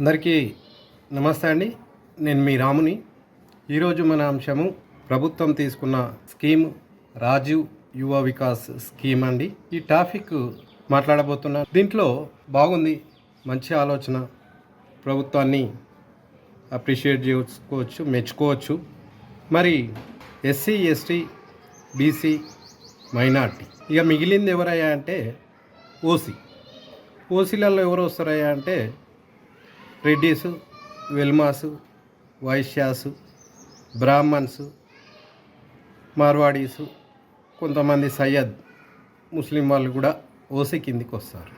అందరికీ నమస్తే అండి. నేను మీ రాముని. ఈరోజు మన అంశము ప్రభుత్వం తీసుకున్న స్కీమ్ రాజీవ్ యువ వికాస్ స్కీమ్ అండి. ఈ టాపిక్ మాట్లాడబోతున్నా. దీంట్లో బాగుంది మంచి ఆలోచన ప్రభుత్వాన్ని అప్రిషియేట్ చేసుకోవచ్చు మెచ్చుకోవచ్చు. మరి ఎస్సీ ఎస్టీ బీసీ మైనార్టీ ఇక మిగిలింది ఎవరయ్యా అంటే ఓసీ. ఓసీలలో ఎవరు వస్తారయ్యా అంటే రెడ్డీస్ వెల్మాసు వైశ్యాసు బ్రాహ్మణ్సు మార్వాడీసు కొంతమంది సయ్యద్ ముస్లిం వాళ్ళు కూడా ఓసీ కిందికి వస్తారు.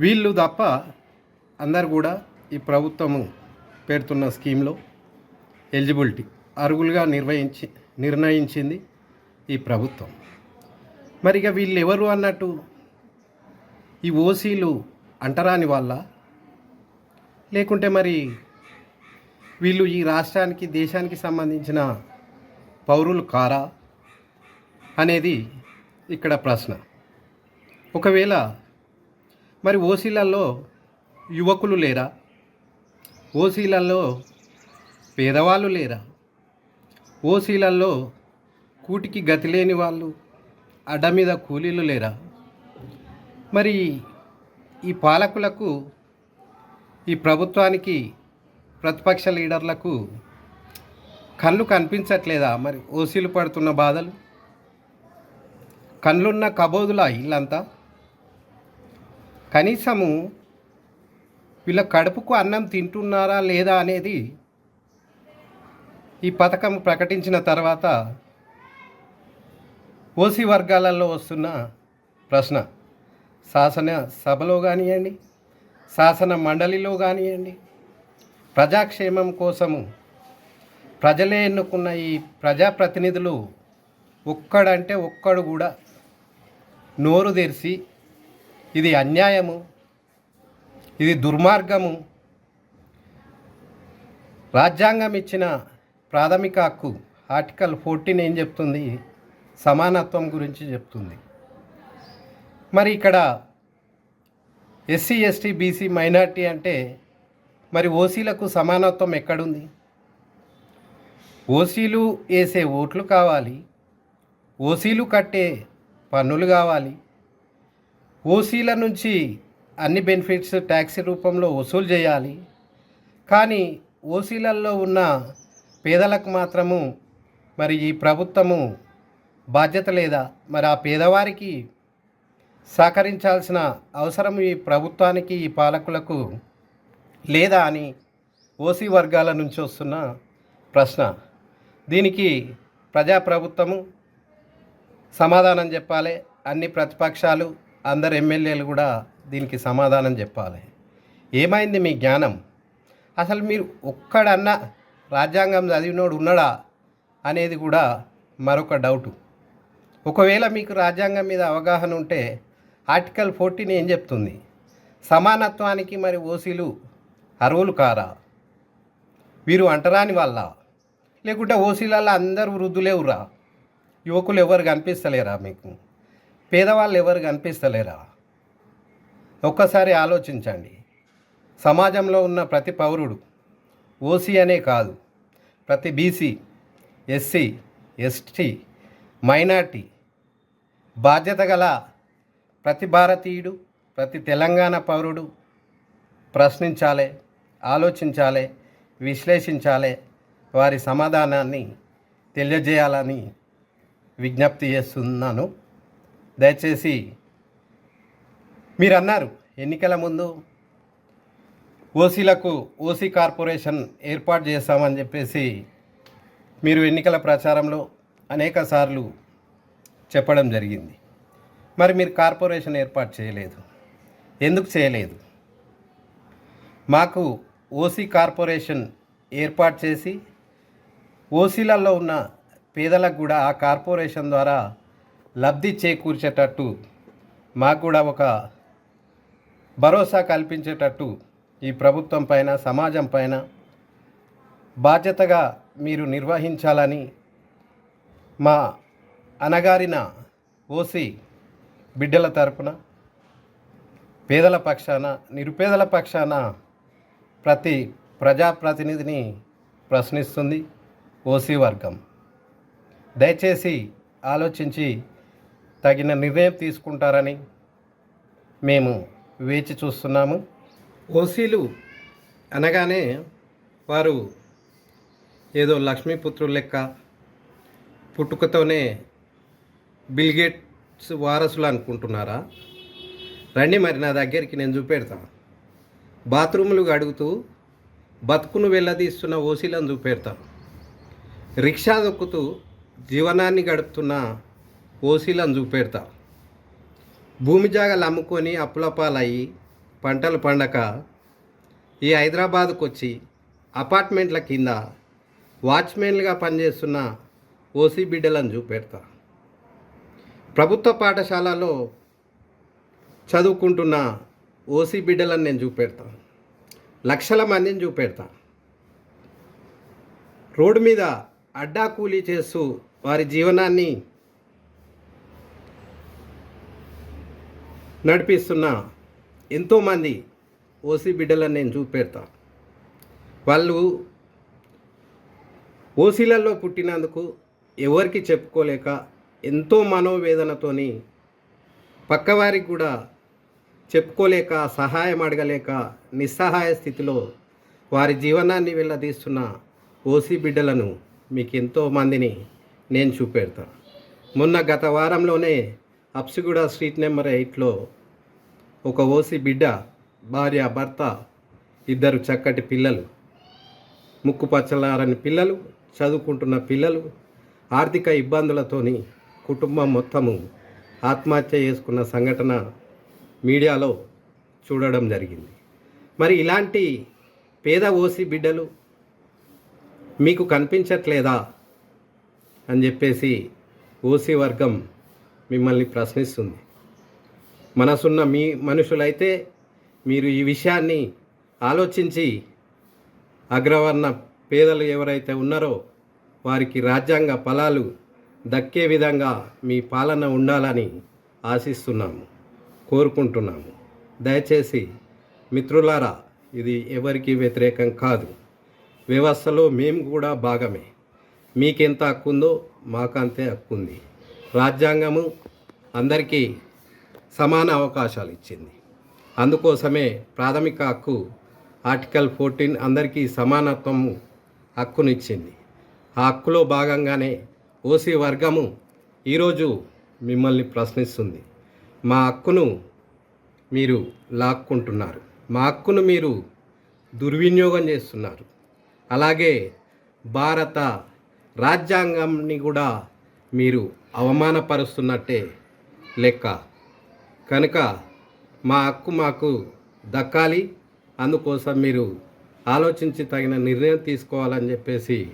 వీళ్ళు తప్ప అందరు కూడా ఈ ప్రభుత్వము పెడుతున్న స్కీమ్లో ఎలిజిబిలిటీ అర్హులుగా నిర్వహించి నిర్ణయించింది ఈ ప్రభుత్వం. మరి ఇక వీళ్ళు ఎవరు అన్నట్టు ఈ ఓసీలు అంటరాని వాళ్ళ లేకుంటే మరి వీళ్ళు ఈ రాష్ట్రానికి దేశానికి సంబంధించిన పౌరులు కారా అనేది ఇక్కడ ప్రశ్న. ఒకవేళ మరి ఓసీలలో యువకులు లేరా? ఓసీలలో పేదవాళ్ళు లేరా? ఓసీలలో కూటికి గతి లేని వాళ్ళు అడ్డ మీద కూలీలు లేరా? మరి ఈ పాలకులకు ఈ ప్రభుత్వానికి ప్రతిపక్ష లీడర్లకు కళ్ళు కనిపించట్లేదా? మరి ఓసీలు పడుతున్న బాధలు? కళ్ళున్న కబోదులా ఇల్లంతా? కనీసము వీళ్ళ కడుపుకు అన్నం తింటున్నారా లేదా అనేది ఈ పథకం ప్రకటించిన తర్వాత ఓసీ వర్గాలలో వస్తున్న ప్రశ్న. శాసన సభలో కానివ్వండి శాసన మండలిలో కానివ్వండి ప్రజాక్షేమం కోసము ప్రజలే ఎన్నుకున్న ఈ ప్రజాప్రతినిధులు ఒక్కడంటే ఒక్కడు కూడా నోరు తెరిచి ఇది అన్యాయము ఇది దుర్మార్గము. రాజ్యాంగం ఇచ్చిన ప్రాథమిక హక్కు ఆర్టికల్ ఫోర్టీన్ ఏం చెప్తుంది? సమానత్వం గురించి చెప్తుంది. మరి ఇక్కడ ఎస్సీ ఎస్టీ బీసీ మైనార్టీ అంటే మరి ఓసీలకు సమానత్వం ఎక్కడుంది? ఓసీలు వేసే ఓట్లు కావాలి. ఓసీలు కట్టే పన్నులు కావాలి. ఓసీల నుంచి అన్ని బెనిఫిట్స్ ట్యాక్స్ రూపంలో వసూలు చేయాలి. కానీ ఓసీలలో ఉన్న పేదలకు మాత్రము మరి ఈ ప్రభుత్వము బాధ్యత లేదా? మరి ఆ పేదవారికి సహకరించాల్సిన అవసరం ఈ ప్రభుత్వానికి ఈ పాలకులకు లేదా అని ఓసీ వర్గాల నుంచి వస్తున్న ప్రశ్న. దీనికి ప్రజాప్రభుత్వము సమాధానం చెప్పాలి. అన్ని ప్రతిపక్షాలు అందరు ఎమ్మెల్యేలు కూడా దీనికి సమాధానం చెప్పాలి. ఏమైంది మీ జ్ఞానం? అసలు మీరు ఒక్కడన్నా రాజ్యాంగం చదివినోడు ఉన్నాడా అనేది కూడా మరొక డౌటు. ఒకవేళ మీకు రాజ్యాంగం మీద అవగాహన ఉంటే ఆర్టికల్ ఫోర్టీన్ ఏం చెప్తుంది? సమానత్వానికి మరి ఓసీలు అరువులు కారా? వీరు అంటరాని వాళ్ళ? లేకుంటే ఓసీలలో అందరూ వృద్ధులేవురా? యువకులు ఎవరు కనిపిస్తలేరా మీకు? పేదవాళ్ళు ఎవరు కనిపిస్తలేరా? ఒక్కసారి ఆలోచించండి. సమాజంలో ఉన్న ప్రతి పౌరుడు ఓసీ అనే కాదు. ప్రతి బీసీ ఎస్సీ ఎస్టీ మైనార్టీ బాధ్యత గల ప్రతి భారతీయుడు ప్రతి తెలంగాణ పౌరుడు ప్రశ్నించాలి ఆలోచించాలి విశ్లేషించాలి వారి సమాధానాన్ని తెలియజేయాలని విజ్ఞప్తి చేస్తున్నాను. దయచేసి మీరు అన్నారు ఎన్నికల ముందు ఓసీలకు ఓసీ కార్పొరేషన్ ఏర్పాటు చేస్తామని చెప్పేసి మీరు ఎన్నికల ప్రచారంలో అనేక సార్లు చెప్పడం జరిగింది. మరి మీరు కార్పొరేషన్ ఏర్పాటు చేయలేదు. ఎందుకు చేయలేదు? మాకు ఓసీ కార్పొరేషన్ ఏర్పాటు చేసి ఓసీలలో ఉన్న పేదలకు కూడా ఆ కార్పొరేషన్ ద్వారా లబ్ధి చేకూర్చేటట్టు మాకు కూడా ఒక భరోసా కల్పించేటట్టు ఈ ప్రభుత్వం పైన సమాజం పైన బాధ్యతగా మీరు నిర్వహించాలని మా అనగారిన ఓసీ బిడ్డల తరపున పేదల పక్షాన నిరుపేదల పక్షాన ప్రతి ప్రజాప్రతినిధిని ప్రశ్నిస్తుంది ఓసీ వర్గం. దయచేసి ఆలోచించి తగిన నిర్ణయం తీసుకుంటారని మేము వేచి చూస్తున్నాము. ఓసీలు అనగానే వారు ఏదో లక్ష్మీపుత్రులు లెక్క పుట్టుకతోనే బిల్గేట్ వారసులు అనుకుంటున్నారా? రండి మరి నా దగ్గరికి నేను చూపెడతాను బాత్రూములు అడుగుతూ బతుకును వెళ్ళదీస్తున్న ఓసీలను చూపెడతా. రిక్షా దొక్కుతూ జీవనాన్ని గడుపుతున్న ఓసీలను చూపెడతా. భూమి జాగాలు అమ్ముకొని అప్పులపాలయ్యి పంటలు పండక ఈ హైదరాబాద్కు వచ్చి అపార్ట్మెంట్ల కింద వాచ్మెన్లుగా పనిచేస్తున్న ఓసీ బిడ్డలను చూపెడతా. ప్రభుత్వ పాఠశాలలో చదువుకుంటున్న ఓసీ బిడ్డలను నేను చూపెడతా. లక్షల మందిని చూపెడతా. రోడ్డు మీద అడ్డా కూలీ చేస్తూ వారి జీవనాన్ని నడిపిస్తున్న ఎంతోమంది ఓసీ బిడ్డలను నేను చూపెడతా. వాళ్ళు ఓసీలలో పుట్టినందుకు ఎవరికి చెప్పుకోలేక ఎంతో మనోవేదనతోని పక్కవారికి కూడా చెప్పుకోలేక సహాయం అడగలేక నిస్సహాయ స్థితిలో వారి జీవనాన్ని వెళ్ళదీస్తున్న ఓసీ బిడ్డలను మీకు ఎంతో మందిని నేను చూపెడతా. మొన్న గత వారంలోనే అప్సిగూడ స్ట్రీట్ నెంబర్ ఎయిట్లో ఒక ఓసీ బిడ్డ భార్య భర్త ఇద్దరు చక్కటి పిల్లలు ముక్కు పచ్చలారని పిల్లలు చదువుకుంటున్న పిల్లలు ఆర్థిక ఇబ్బందులతోని కుటుంబం మొత్తము ఆత్మహత్య చేసుకున్న సంఘటన మీడియాలో చూడడం జరిగింది. మరి ఇలాంటి పేద ఓసి బిడ్డలు మీకు కనిపించట్లేదా అని చెప్పేసి ఓసీ వర్గం మిమ్మల్ని ప్రశ్నిస్తుంది. మనసున్న మీ మనుషులైతే మీరు ఈ విషయాన్ని ఆలోచించి అగ్రవర్ణ పేదలు ఎవరైతే ఉన్నారో వారికి రాజ్యాంగ ఫలాలు దక్కే విధంగా మీ పాలన ఉండాలని ఆశిస్తున్నాము కోరుకుంటున్నాము. దయచేసి మిత్రులారా ఇది ఎవరికి వ్యతిరేకం కాదు. వ్యవస్థలో మేము కూడా భాగమే. మీకెంత హక్కు ఉందో మాకు అంతే హక్కు ఉంది రాజ్యాంగము అందరికీ సమాన అవకాశాలు ఇచ్చింది. అందుకోసమే ప్రాథమిక హక్కు ఆర్టికల్ ఫోర్టీన్ అందరికీ సమానత్వము హక్కునిచ్చింది. ఆ హక్కులో భాగంగానే ఓసీ వర్గము ఈరోజు మిమ్మల్ని ప్రశ్నిస్తుంది. మా హక్కును మీరు లాక్కుంటున్నారు. మా హక్కును మీరు దుర్వినియోగం చేస్తున్నారు. అలాగే భారత రాజ్యాంగాన్ని కూడా మీరు అవమానపరుస్తున్నట్టే లెక్క. కనుక మా హక్కు మాకు దక్కాలి. అందుకోసం మీరు ఆలోచించి తగిన నిర్ణయం తీసుకోవాలని చెప్పేసి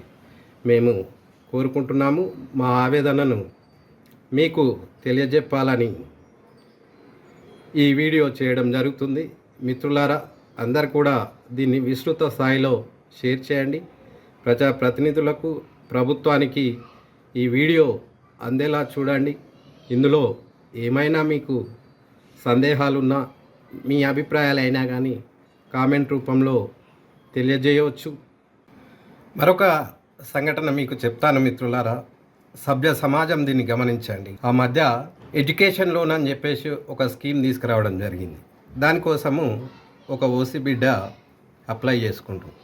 మేము కోరుకుంటున్నాము. మా ఆవేదనను మీకు తెలియజెప్పాలని ఈ వీడియో చేయడం జరుగుతుంది. మిత్రులారా అందరు కూడా దీన్ని విస్తృత స్థాయిలో షేర్ చేయండి. ప్రజాప్రతినిధులకు ప్రభుత్వానికి ఈ వీడియో అందేలా చూడండి. ఇందులో ఏమైనా మీకు సందేహాలున్నా మీ అభిప్రాయాలు అయినా కానీ కామెంట్ రూపంలో తెలియజేయవచ్చు. మరొక సంఘటన మీకు చెప్తాను మిత్రులారా. సభ్య సమాజం దీన్ని గమనించండి. ఆ మధ్య ఎడ్యుకేషన్ లోన్ అని చెప్పేసి ఒక స్కీమ్ తీసుకురావడం జరిగింది. దానికోసము ఒక ఓసీ బిడ్డ అప్లై చేసుకుంటారు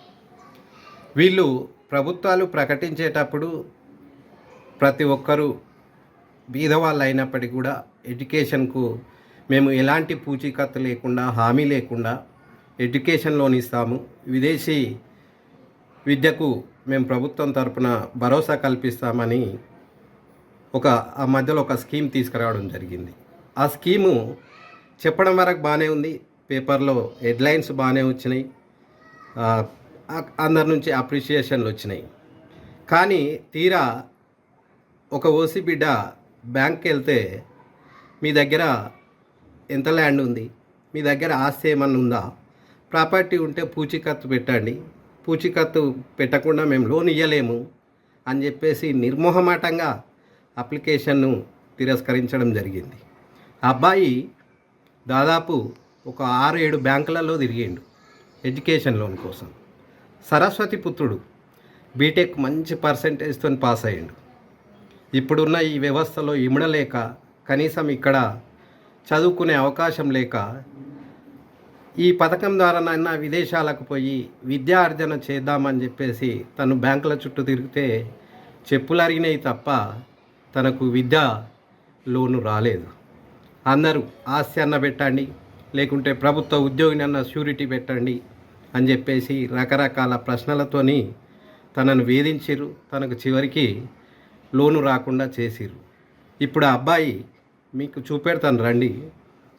వీళ్ళు ప్రభుత్వాలు ప్రకటించేటప్పుడు ప్రతి ఒక్కరూ బీదవాళ్ళు అయినప్పటికీ కూడా ఎడ్యుకేషన్కు మేము ఎలాంటి పూచీకత్తు లేకుండా హామీ లేకుండా ఎడ్యుకేషన్ లోన్ ఇస్తాము. విదేశీ విద్యకు మేము ప్రభుత్వం తరపున భరోసా కల్పిస్తామని ఒక ఆ మధ్యలో ఒక స్కీమ్ తీసుకురావడం జరిగింది. ఆ స్కీము చెప్పడం వరకు బాగానే ఉంది. పేపర్లో హెడ్లైన్స్ బాగానే వచ్చినాయి. అందరి నుంచి అప్రిషియేషన్లు వచ్చినాయి. కానీ తీరా ఒక ఓసీ బిడ్డ బ్యాంక్కి వెళ్తే మీ దగ్గర ఎంత ల్యాండ్ ఉంది? మీ దగ్గర ఆస్తి ఏమన్నా ఉందా? ప్రాపర్టీ ఉంటే పూచీకత్తు పెట్టండి. పూచీకత్తు పెట్టకుండా మేము లోన్ ఇవ్వలేము అని చెప్పేసి నిర్మోహమాటంగా అప్లికేషన్ను తిరస్కరించడం జరిగింది. ఆ అబ్బాయి దాదాపు ఒక ఆరు ఏడు బ్యాంకులలో తిరిగిండు ఎడ్యుకేషన్ లోన్ కోసం. సరస్వతి పుత్రుడు బీటెక్ మంచి పర్సంటేజ్తో పాస్ అయ్యిండు. ఇప్పుడున్న ఈ వ్యవస్థలో ఇమడలేక కనీసం ఇక్కడ చదువుకునే అవకాశం లేక ఈ పథకం ద్వారా ద్వారానైనా విదేశాలకు పోయి విద్యార్జన చేద్దామని చెప్పేసి తను బ్యాంకుల చుట్టూ తిరిగితే చెప్పులు అరిగినాయి తప్ప తనకు విద్య లోను రాలేదు. అందరూ ఆస్తి అన్న పెట్టండి లేకుంటే ప్రభుత్వ ఉద్యోగిని అన్న షూరిటీ పెట్టండి అని చెప్పేసి రకరకాల ప్రశ్నలతోని తనను వేధించిర్రు. తనకు చివరికి లోను రాకుండా చేసిరు ఇప్పుడు ఆ అబ్బాయి మీకు చూపెడతాను రండి.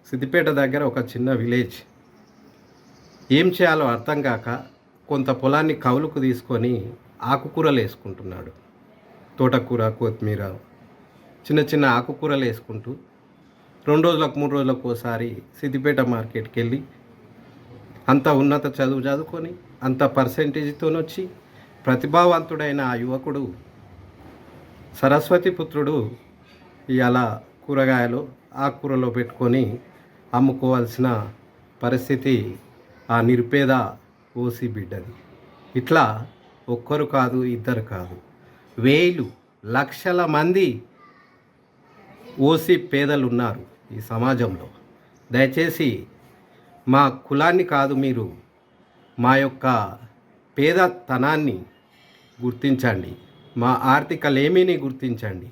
సిద్దిపేట దగ్గర ఒక చిన్న విలేజ్. ఏం చేయాలో అర్థం కాక కొంత పొలాన్ని కవులుకు తీసుకొని ఆకుకూరలు వేసుకుంటున్నాడు. తోటకూర కొత్తిమీర చిన్న చిన్న ఆకుకూరలు వేసుకుంటూ రెండు రోజులకు మూడు రోజులకు ఒకసారి సిద్దిపేట మార్కెట్కి వెళ్ళి అంత ఉన్నత చదువు చదువుకొని అంత పర్సెంటేజ్తో వచ్చి ప్రతిభావంతుడైన ఆ యువకుడు సరస్వతి పుత్రుడు ఇలా కూరగాయలు ఆకుకూరలో పెట్టుకొని అమ్ముకోవాల్సిన పరిస్థితి ఆ నిరుపేద ఓసి బిడ్డది. ఇట్లా ఒక్కరు కాదు ఇద్దరు కాదు. వేలు లక్షల మంది ఓసి పేదలు ఉన్నారు ఈ సమాజంలో. దయచేసి మా కులాన్ని కాదు మీరు మా యొక్క పేదతనాన్ని గుర్తించండి. మా ఆర్థిక లేమిని గుర్తించండి.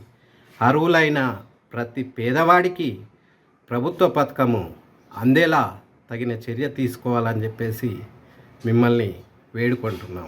అర్హులైన ప్రతి పేదవాడికి ప్రభుత్వ పథకము అందేలా తగిన చర్య తీసుకోవాలని చెప్పేసి మిమ్మల్ని వేడుకుంటున్నాము.